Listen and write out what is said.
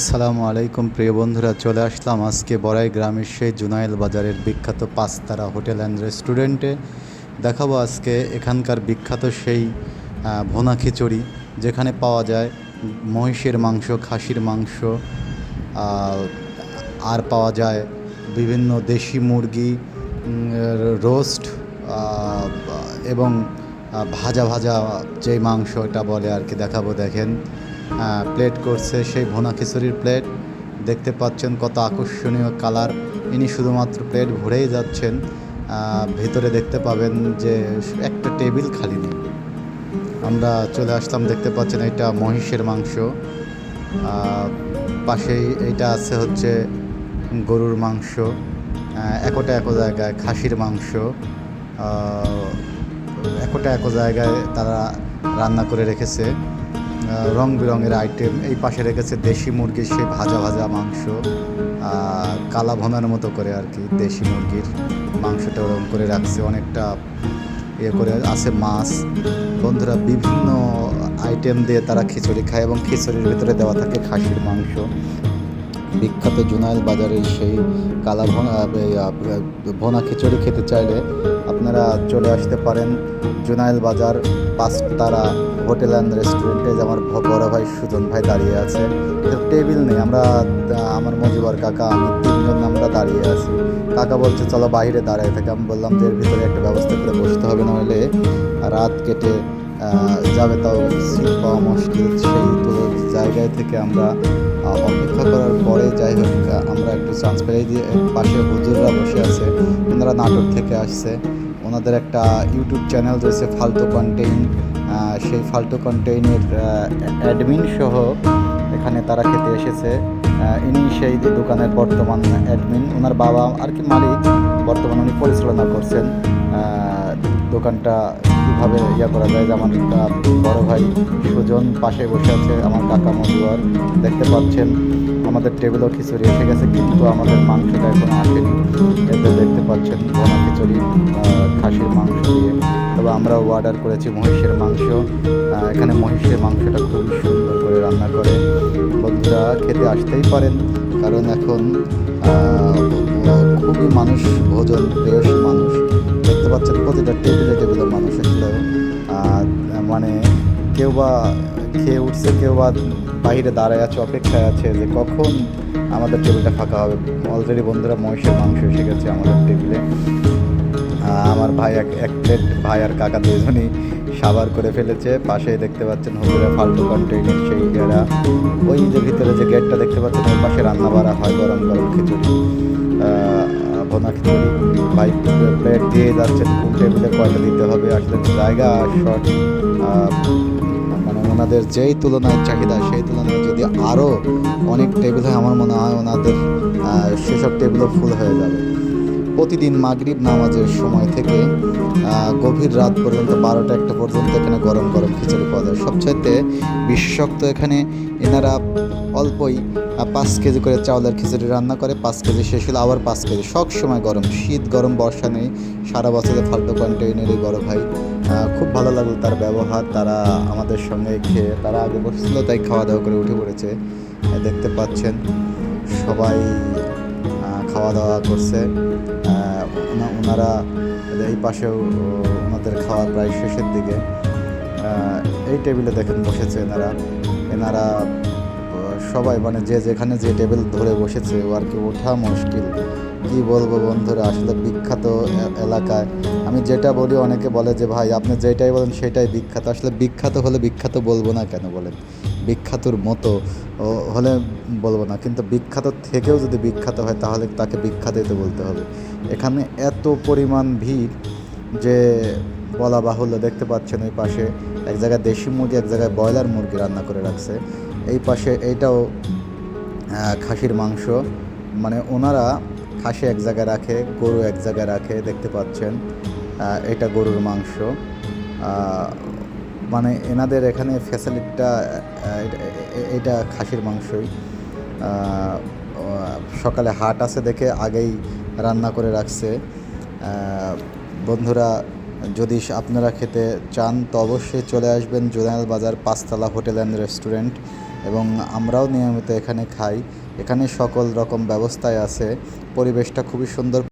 আসসালামু আলাইকুম, প্রিয় বন্ধুরা, চলে আসলাম আজকে বড়াই গ্রামের সেই জুনাইল বাজারের বিখ্যাত পাঁচতারা হোটেল অ্যান্ড রেস্টুরেন্টে। দেখাবো আজকে এখানকার বিখ্যাত সেই ভোনা খিচুড়ি, যেখানে পাওয়া যায় মহিষের মাংস, খাসির মাংস, আর পাওয়া যায় বিভিন্ন দেশি মুরগি রোস্ট এবং ভাজা ভাজা যে মাংস এটা বলে আর কি, দেখাবো, দেখেন। প্লেট করছে সেই ভোনা খিচুড়ির প্লেট দেখতে পাচ্ছেন কত আকর্ষণীয় কালার ইনি শুধুমাত্র প্লেট ভরেই যাচ্ছেন। ভেতরে দেখতে পাবেন যে একটা টেবিল খালি নেই। আমরা চলে আসলাম, দেখতে পাচ্ছেন এটা মহিষের মাংস। পাশেই এটা আছে হচ্ছে গরুর মাংস। একটা এক জায়গায় খাসির মাংস। একটা এক জায়গায় তারা রান্না করে রেখেছে। রং বেরঙের আইটেম এই পাশে রেখেছে দেশি মুরগির সেই ভাজা ভাজা মাংস কালা ভনার মতো করে আর কি দেশি মুরগির মাংসটা ওরকম করে রাখছে, অনেকটা ইয়ে করে আছে মাছ। বন্ধুরা বিভিন্ন আইটেম দিয়ে তারা খিচুড়ি খায় এবং খিচুড়ির ভিতরে দেওয়া থাকে খাসির মাংস। বিখ্যাত জুনাইল বাজারের সেই কালা ভোনা ভোনা খিচুড়ি খেতে চাইলে আপনারা চলে আসতে পারেন জুনাইল বাজার। পাঁচতারা হোটেল অ্যান্ড রেস্টুরেন্টে যে আমার বড় ভাই সুজন ভাই দাঁড়িয়ে আছে। টেবিল নেই, আমরা আমার মজিবার কাকা, আমি তিনজন আমরা দাঁড়িয়ে আছি। কাকা বলছে, চলো বাইরে দাঁড়ায় থাকে। আমি বললাম যে, এর ভিতরে একটা ব্যবস্থা করে বসতে হবে নাহলে রাত কেটে যাবে তাও সিট পাওয়া মুশকিল সেই তো জায়গায় থেকে আমরা অপেক্ষা করার পরে যাই হোক, আমরা একটু চান্স পেয়ে দিয়ে, পাশে হুজুররা বসে আছে। ওনারা নাটক থেকে আসছে। ওনাদের একটা ইউটিউব চ্যানেল রয়েছে ফালতু কন্টেইন সেই ফালতু কন্টেইনের অ্যাডমিন সহ এখানে তারা খেতে এসেছে। ইনি সেই দোকানের বর্তমান অ্যাডমিন ওনার বাবা আর কি মালিক, বর্তমানে উনি পরিচালনা করছেন। দোকানটা কীভাবে ইয়া করা যায় যে আমার বড় ভাই সুজন পাশে বসে আছে, আমার কাকা মজুয়ার দেখতে পাচ্ছেন, আমাদের টেবিলও খিচুড়ি এসে গেছে, কিন্তু আমাদের মাংসটা এখনও আসেনি। এতে দেখতে পাচ্ছেন ভোনা খিচুড়ি খাসির মাংস দিয়ে। তবে আমরা অর্ডার করেছি মহিষের মাংস। এখানে মহিষের মাংসটা খুব সুন্দর করে রান্না করে। বন্ধুরা, খেতে আসতেই পারেন, কারণ এখন খুবই মানুষ, ভোজন প্রেয়সী মানুষ। দেখতে পাচ্ছেন প্রতিটা টেবিলে টেবিলে মানুষ। মানে কেউ বা খেয়ে উঠছে, কেউ বা বাইরে দাঁড়ায় আছে, অপেক্ষায় আছে যে কখন আমাদের টেবিলটা ফাঁকা হবে। অলরেডি বন্ধুরা মহিষের মাংস এসে গেছে আমাদের টেবিলে। আমার ভাই এক এক প্লেট ভাই আর কাকা দুজনই সাবার করে ফেলেছে। পাশেই দেখতে পাচ্ছেন হুজুরে ফালতু কন্টেইনের সেই এরা ওই যে ভিতরে যে গেটটা দেখতে পাচ্ছেন, ওই পাশে রান্না বাড়া হয় গরম গরম খিচুড়ি। ভোনা খিচুড়ি ভাই প্লেট দিয়ে যাচ্ছেন, কোন টেবিলে কয়টা দিতে হবে, আসলে জায়গা শর্ট মানে ওনাদের যেই তুলনায় চাহিদা, সেই তুলনায় যদি আরও অনেক টেবিল হয়, আমার মনে হয় ওনাদের সেসব টেবিলও ফুল হয়ে যাবে। প্রতিদিন মাগরিব নামাজের সময় থেকে গভীর রাত পর্যন্ত বারোটা একটা পর্যন্ত এখানে গরম গরম খিচুড়ি পাওয়া যায়। সবচাইতে বিশেষক্ত এখানে এনারা অল্পই পাঁচ কেজি করে চাউলের খিচুড়ি রান্না করে, পাঁচ কেজি শেষ হলে আবার পাঁচ কেজি। সব সময় গরম, শীত, গরম, বর্ষা নেই। সারা বছরে ফাল্টু কন্টেইনের এই বড় ভাই। খুব ভালো লাগল তার ব্যবহার, তারা আমাদের সঙ্গে খেয়ে, তারা আগে বসছিল, তাই খাওয়া দাওয়া করে উঠে পড়েছে। দেখতে পাচ্ছেন সবাই খাওয়া দাওয়া করছে। ওনারা এই পাশেও ওনাদের খাওয়া প্রায় শেষের দিকে। এই টেবিলে দেখেন বসেছে এনারা। এনারা সবাই মানে যে যেখানে যে টেবিল ধরে বসেছে ও আর কি ওঠা মুশকিল। কি বলব বন্ধুরা? আসলে বিখ্যাত এলাকায়। আমি যেটা বলি, অনেকে বলে যে, ভাই, আপনি যেটাই বলেন, সেটাই বিখ্যাত। আসলে বিখ্যাত হলে বিখ্যাত বলব না কেন বলেন? বিখ্যাতর মতো হলে বলব না। কিন্তু বিখ্যাত থেকেও যদি বিখ্যাত হয়, তাহলে তাকে বিখ্যাতই তো বলতে হবে। এখানে এত পরিমাণ ভিড় যে, বলা বাহুল্য, দেখতে পাচ্ছেন ওই পাশে এক জায়গায় দেশি মুরগি, এক জায়গায় ব্রয়লার মুরগি রান্না করে রাখছে। এই পাশে এইটাও খাসির মাংস। মানে ওনারা খাসি এক জায়গায় রাখে, গরু এক জায়গায় রাখে, দেখতে পাচ্ছেন এটা গরুর মাংস। মানে এনাদের এখানে ফ্যাসিলিটিটা এটা খাসির মাংসই। সকালে হাট আছে দেখে আগেই রান্না করে রাখছে। বন্ধুরা, যদি আপনারা খেতে চান, তো অবশ্যই চলে আসবেন জোনাল বাজার পাঁচতলা হোটেল অ্যান্ড রেস্টুরেন্ট। এবং আমরাও নিয়মিত এখানে খাই। এখানে সকল রকম ব্যবস্থায় আছে পরিবেশটা খুবই সুন্দর।